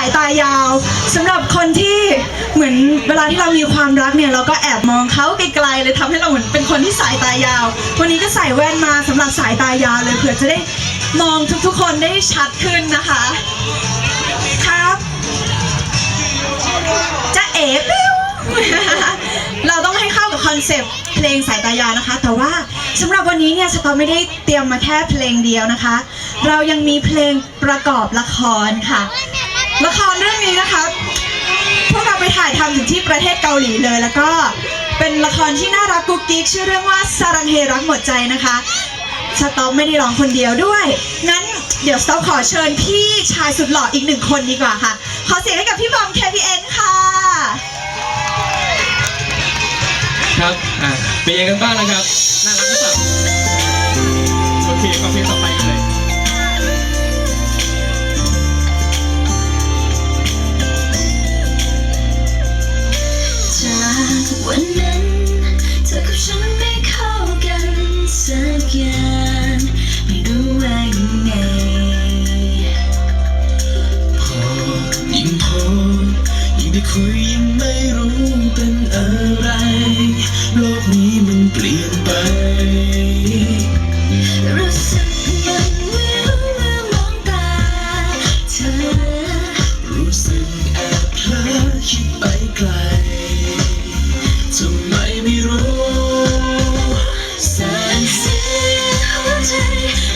ายตายาวสำหรับคนที่เหมือนเวลาที่เรามีความรักเนี่ยเราก็แอบมองเขาไกลๆเลยทำให้เราเหมือนเป็นคนที่สายตายาว วันนี้ก็ใส่แว่นมาสำหรับสายตายาวเลยเผื่อจะได้มองทุกๆคนได้ชัดขึ้นนะคะครับจะเอ๋ปิ้วเราต้องให้เข้ากับคอนเซปต์เพลงสายตายาวนะคะ แต่ว่าสำหรับวันนี้เนี่ยสตอไม่ได้เตรียมมาแค่เพลงเดียวนะคะ เรายังมีเพลงประกอบละครค่ะ ละครเรื่องนี้นะคะ พวกเราไปถ่ายทำถึงที่ประเทศเกาหลีเลย แล้วก็เป็นละครที่น่ารักกุ๊กกิ๊กชื่อเรื่องว่าสารังเฮรักหมดใจนะคะสต็อปไม่ได้ร้องคนเดียวด้วย งั้นเดี๋ยวสต็อปขอเชิญพี่ชายสุดหล่ออีกหนึ่งคนดีกว่าค่ะ ขอเสียงให้กับพี่บอม KPN ค่ะ ครับ อ่าเป็นยังไงกันบ้างนะครับ น่ารักหรือเปล่าโอเคฟังเพลงต่อไปกันเลย ยิ่งได้คุยยิ่งไม่รู้เป็นอะไร โลกนี้มันเปลี่ยนไปรู้สึกยังวิวเมื่อมองตาเธอ รู้สึกแอบเพลอคิดไปไกลทำไมไม่รู้แสั่นเสียหัวใจ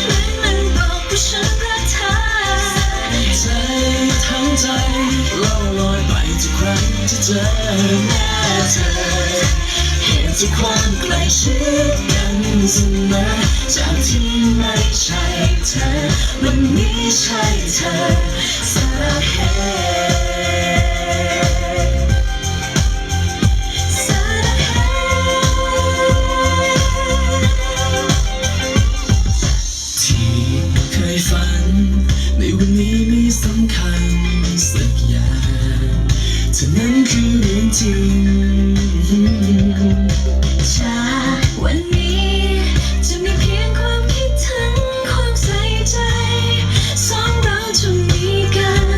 เหมือนมันบอกว่าฉันรักเธอใจทั้งใจ ทุกครั้งที่เจอหน้าเธอเห็นจากความใกล้ชิดกันเสมอจากที่ไม่ใช่เธอวันนี้ใช่เธอสาเห เธอนั้นคือเรื่องจริงจากวันนี้จะมีเพียงความคิดถึงความใส่ใจสองเราจะมีกัน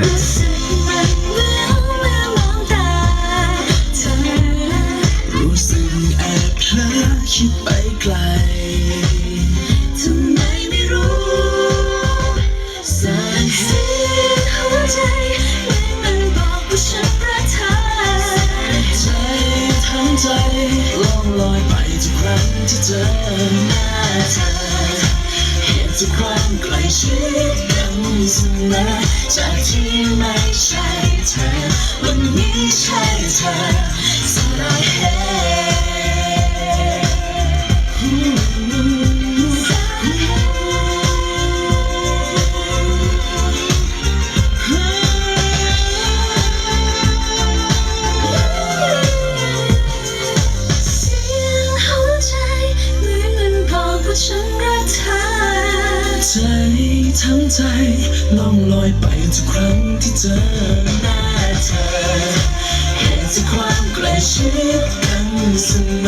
รู้สึกมันเหมือนเมื่อมองตาเธอรู้สึกแอบเพลอคิดไปไกล ลอยไปทุกครั้งที่เจอหน้าเธอเห็นทุกความใกล้ชิดกันเสมอจากที่ไม่ใช่เธอวันนี้ใช่เธอสลาเใจทั้งใจล่องลอยไปทุกครั้งที่เจอหน้าเธอเห็นจากความใกล้ชิดกันเสมอ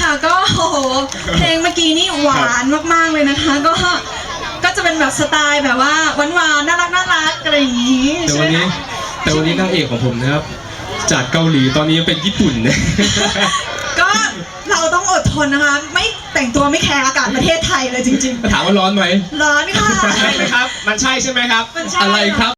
ค่ะก็โอ้โหเพลงเมื่อกี้นี่หวานมากๆเลยนะคะ ก็ก็จะเป็นแบบสไตล์แบบว่าหวานๆน่ารักน่ารักอะไรอย่างนี้แต่ใช่วันไหมนี้ คะแต่วันนี้นางเอกของผมนะครับ จากเกาหลีตอนนี้เป็นญี่ปุ่นนะ ก็เราต้องอดทนนะคะ ไม่แต่งตัวไม่แคร์อากาศประเทศไทยเลยจริงถามว่าร้อนไหม ๆ ร้อนค่ะ ใช่ไหมครับ มันใช่ใช่ไหมครับ มันใช่ อะไรครับ